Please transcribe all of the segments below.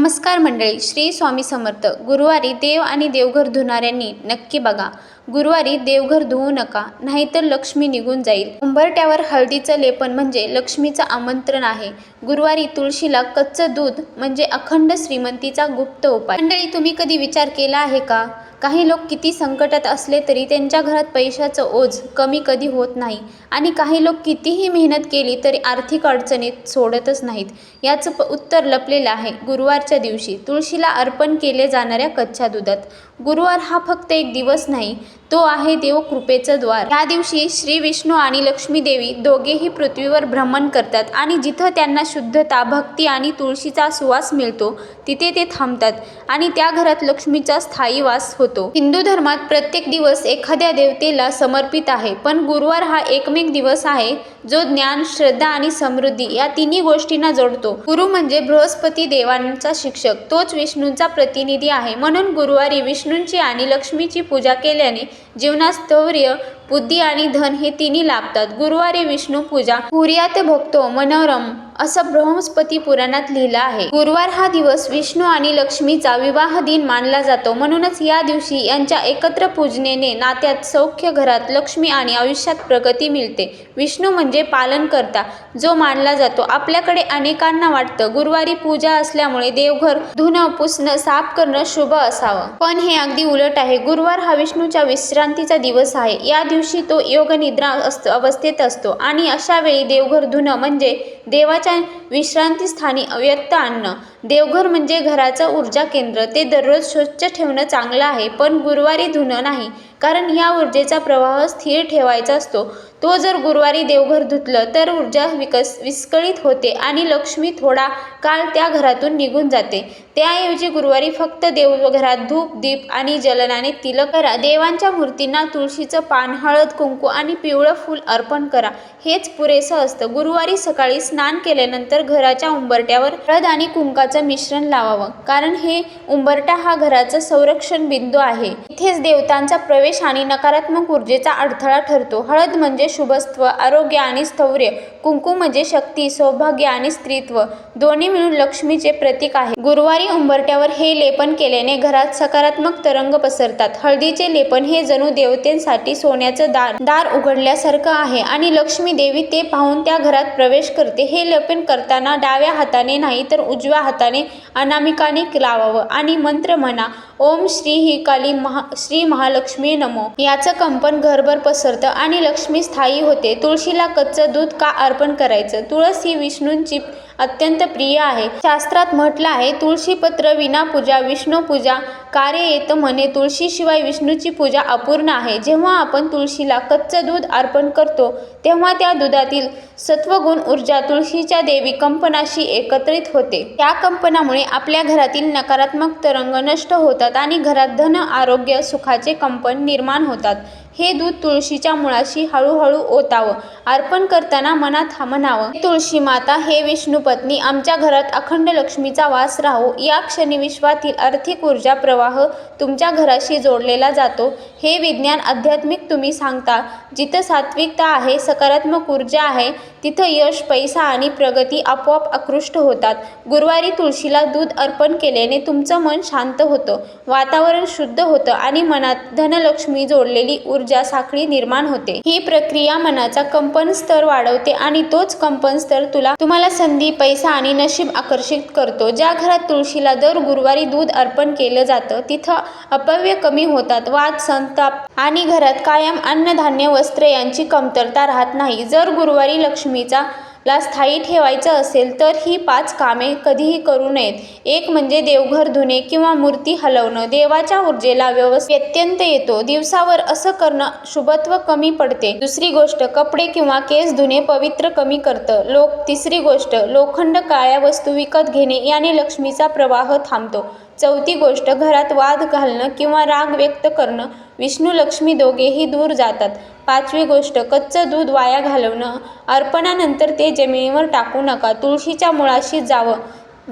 नमस्कार मंडळी श्री स्वामी समर्थ. गुरुवारी देव आणि देवघर धुणाऱ्यांनी नक्की बघा. गुरुवारी देवघर धुवू नका नाहीतर लक्ष्मी निघून जाईल. उंबरट्यावर हळदीचं लेपन म्हणजे लक्ष्मीचं आमंत्रण आहे. गुरुवारी तुळशीला कच्चं दूध म्हणजे अखंड श्रीमंतीचा गुप्त उपाय. मंडळी तुम्ही कधी विचार केला आहे का? काही लोक किती संकटात असले तरी त्यांच्या घरात पैशाचं ओझ कमी कधी होत नाही आणि काही लोक कितीही मेहनत केली तरी आर्थिक अडचणीत सोडतच नाहीत. याचं प उत्तर लपलेलं आहे. गुरुवारच्या दिवशी तुळशीला अर्पण केले जाणाऱ्या कच्च्या दुधात. गुरुवार हा फक्त एक दिवस नाही तो आहे देवकृपेचं द्वार. या दिवशी श्री विष्णू आणि लक्ष्मी देवी दोघेही पृथ्वीवर भ्रमण करतात आणि जिथं त्यांना शुद्धता भक्ती आणि तुळशीचा सुवास मिळतो तिथे ते थांबतात आणि त्या घरात लक्ष्मीचा स्थायी वास होतो. हिंदू धर्मात प्रत्येक दिवस एखाद्या देवतेला समर्पित आहे पण गुरुवार हा एकमेक दिवस आहे जो ज्ञान श्रद्धा आणि समृद्धी या तिन्ही गोष्टींना जोडतो. गुरु म्हणजे बृहस्पती देवांचा शिक्षक तोच विष्णूंचा प्रतिनिधी आहे. म्हणून गुरुवारी विष्णूंची आणि लक्ष्मीची पूजा केल्याने जीवनातस्तौर्य बुद्धी आणि धन हे तिन्ही लाभतात. गुरुवारी विष्णू पूजा पुर्यात भक्तो मनोरम. असं बृहस्पती पुराणात लिहिलं आहे. गुरुवार हा दिवस विष्णू आणि लक्ष्मीचा विवाह दिन मानला जातो. म्हणूनच या दिवशी यांच्या एकत्र पूजनेने नात्यात सौख्य घरात लक्ष्मी आणि आयुष्यात प्रगती मिळते. विष्णू म्हणजे पालन करता जो मानला जातो. आपल्याकडे अनेकांना वाटतं गुरुवारी पूजा असल्यामुळे देवघर धुणं पुसणं साफ करणं शुभ असावं. पण हे अगदी उलट आहे. गुरुवार हा विष्णूच्या विश्रांतीचा दिवस आहे. या दिवशी तो योगनिद्रा असतो अवस्थेत असतो. आणि अशा वेळी देवघर धुणं म्हणजे देवाच्या विश्रांतीस्थानी अव्यक्त आणणं देवघर म्हणजे घराचं ऊर्जा केंद्र. ते दररोज स्वच्छ ठेवणं चांगलं आहे पण गुरुवारी धुणं नाही कारण ह्या ऊर्जेचा प्रवाह स्थिर ठेवायचा असतो. तो जर गुरुवारी देवघर धुतलं तर ऊर्जा विकस विस्कळीत होते आणि लक्ष्मी थोडा काळ त्या घरातून निघून जाते. त्याऐवजी गुरुवारी फक्त देवघरात धूप दीप आणि जलनाने तिलक करा. देवांच्या मूर्तींना तुळशीचं पान हळद कुंकू आणि पिवळं फूल अर्पण करा. हेच पुरेसं असतं. गुरुवारी सकाळी स्नान केल्यानंतर घराच्या उंबरट्यावर हळद आणि कुंकाचं मिश्रण लावावं. कारण हे उंबरटा हा घराचं संरक्षण बिंदू आहे. इथेच देवतांचा प्रवेश आणि नकारात्मक ऊर्जेचा अडथळा ठरतो. हळद म्हणजे शुभस्त्व आरोग्य आणि स्थौर्य कुंकू म्हणजे शक्ती सौभाग्य आणि स्त्रीत्व. दोन्ही मिळून लक्ष्मीचे प्रतीक आहे. गुरुवारी उंबरट्यावर हे लेपन केल्याने घरात सकारात्मक तरंग पसरतात. हळदीचे लेपन हे जणू देवतेंसाठी सोन्याचं दार दार उघडल्यासारखं आहे आणि लक्ष्मी देवी ते पाहून त्या घरात प्रवेश करते. हे लेपन करताना डाव्या हाताने नाही तर उजव्या हाताने अनामिकाने लावावं आणि मंत्र म्हणा ओम श्री ही काली महा श्री महालक्ष्मी नमो. याचं कंपन घरभर पसरतं आणि लक्ष्मी स्थायी होते. तुळशीला कच्चं दूध का अर्पण करायचं? तुळस ही विष्णूंची अत्यंत प्रिय आहे. शास्त्रात म्हटलं आहे तुळशीपत्र विना पूजा विष्णू पूजा कार्य येतं म्हणे. तुळशीशिवाय विष्णूची पूजा अपूर्ण आहे. जेव्हा आपण तुळशीला कच्चं दूध अर्पण करतो तेव्हा त्या दुधातील सत्वगुण ऊर्जा तुळशीच्या देवी कंपनाशी एकत्रित होते. त्या कंपनामुळे आपल्या घरातील नकारात्मक तरंग नष्ट होतात आणि घरात धन आरोग्य सुखाचे कंपन निर्माण होतात. हे दूध तुळशीच्या मुळाशी हळूहळू ओतावं. अर्पण करताना मनात हा म्हणावं तुळशी माता हे विष्णू पत्नी आमच्या घरात अखंड लक्ष्मीचा वास राहो. या क्षणी विश्वातील आर्थिक ऊर्जा प्रवाह तुमच्या घराशी जोडलेला जातो. हे विज्ञान आध्यात्मिक तुम्ही सांगता. जिथं सात्विकता आहे सकारात्मक ऊर्जा आहे तिथं यश पैसा आणि प्रगती आपोआप आकृष्ट होतात. गुरुवारी तुळशीला दूध अर्पण केल्याने तुमचं मन शांत होतं. वातावरण शुद्ध होतं आणि मनात धनलक्ष्मी जोडलेली ऊर्जा साखळी निर्माण होते. ही प्रक्रिया मनाचा कंपन स्तर वाढवते आणि तोच कंपन स्तर तुला तुम्हाला संधी पैसा आणि नशीब आकर्षित करतो. ज्या घरात तुळशीला दर गुरुवारी दूध अर्पण केलं जातं तिथं अपव्य कमी होतात. वाद संताप आणि घरात कायम अन्नधान्य वस्त्र यांची कमतरता राहत नाही. जर गुरुवारी लक्ष्मीचा ला स्थायी ठेवायचं असेल तर ही पाच कामे कधीही करू नयेत. एक म्हणजे देवघर धुणे किंवा मूर्ती हलवणं. देवाच्या ऊर्जेला व्यवस्थ व्यत्यंत येतो. दिवसावर असं करणं शुभत्व कमी पडते. दुसरी गोष्ट कपडे किंवा केस धुणे पवित्र कमी करतं. लोक तिसरी गोष्ट लोखंड काळ्या वस्तू विकत घेणे याने लक्ष्मीचा प्रवाह थांबतो. चौथी गोष्ट घरात वाद घालणं किंवा राग व्यक्त करणं. विष्णू लक्ष्मी दोघेही दूर जातात. पाचवी गोष्ट कच्चं दूध वाया घालवणं. अर्पणानंतर ते जमिनीवर टाकू नका. तुळशीच्या मुळाशी जावं.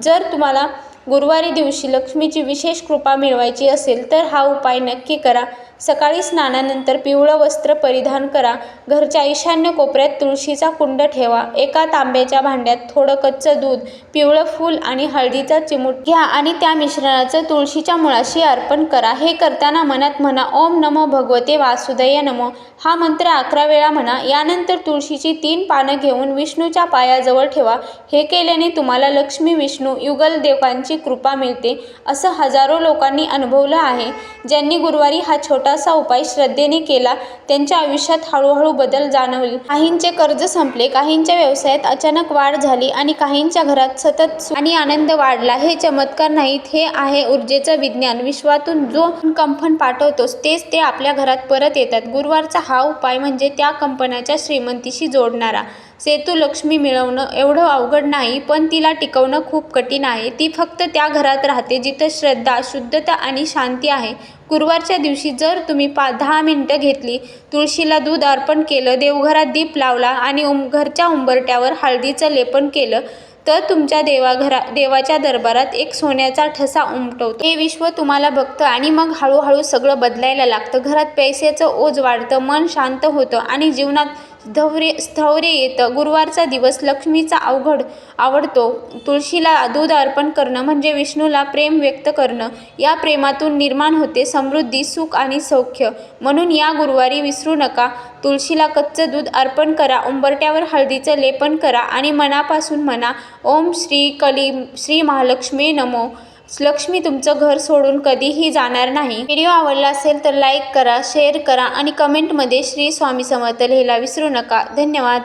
जर तुम्हाला गुरुवारी दिवशी लक्ष्मीची विशेष कृपा मिळवायची असेल तर हा उपाय नक्की करा. सकाळी स्नानानंतर पिवळं वस्त्र परिधान करा. घरच्या ईशान्य कोपऱ्यात तुळशीचा कुंड ठेवा. एका तांब्याच्या भांड्यात थोडं कच्चं दूध पिवळं फूल आणि हळदीचा चिमूट घ्या आणि त्या मिश्रणाचं तुळशीच्या मुळाशी अर्पण करा. हे करताना मनात म्हणा ओम नमो भगवते वासुदय नमो. हा मंत्र अकरा वेळा म्हणा. यानंतर तुळशीची तीन पानं घेऊन विष्णूच्या पायाजवळ ठेवा. हे केल्याने तुम्हाला लक्ष्मी विष्णू युगल देवकांची कृपा मिळते असं हजारो लोकांनी अनुभवलं आहे. ज्यांनी गुरुवारी हा छोटासा उपाय श्रद्धेने केला त्यांच्या आयुष्यात हळूहळू बदल जाणवले. काहींचे कर्ज संपले काहींच्या व्यवसायात अचानक वाढ झाली आणि काहींच्या घरात सतत आणि आनंद वाढला. हे चमत्कार नाहीत हे आहे ऊर्जेचं विज्ञान. विश्वातून जो कंपन पाठवतोस तेच ते आपल्या घरात परत येतात. गुरुवारचा हा उपाय म्हणजे त्या कंपनाच्या श्रीमंतीशी जोडणारा. सेतू लक्ष्मी मिळवणं एवढं अवघड नाही पण तिला टिकवणं खूप कठीण आहे. ती फक्त त्या घरात राहते जिथं श्रद्धा शुद्धता आणि शांती आहे. गुरुवारच्या दिवशी जर तुम्ही पा दहा मिनटं घेतली तुळशीला दूध अर्पण केलं देवघरात दीप लावला आणि उम घरच्या उंबरट्यावर हळदीचं लेपन केलं तर तुमच्या देवाघरा देवाच्या दरबारात एक सोन्याचा ठसा उमटवतो. हे विश्व तुम्हाला बघतं आणि मग हळूहळू सगळं बदलायला लागतं. घरात पैशाचं ओझ वाढतं मन शांत होतं आणि जीवनात स्थौर्य स्थौर्य येतं. गुरुवारचा दिवस लक्ष्मीचा अवघड आवडतो. तुळशीला दूध अर्पण करणं म्हणजे विष्णूला प्रेम व्यक्त करणं. या प्रेमातून निर्माण होते समृद्धी सुख आणि सौख्य. म्हणून या गुरुवारी विसरू नका. तुळशीला कच्चं दूध अर्पण करा. उंबरट्यावर हळदीचं लेपन करा आणि मनापासून म्हणा ओम श्री कली श्री महालक्ष्मी नमो लक्ष्मी तुमचं घर सोडून कधीही जाणार नाही. व्हिडिओ आवडला असेल तर लाईक करा शेअर करा आणि कमेंटमध्ये श्री स्वामी समर्थ लिहायला विसरू नका. धन्यवाद.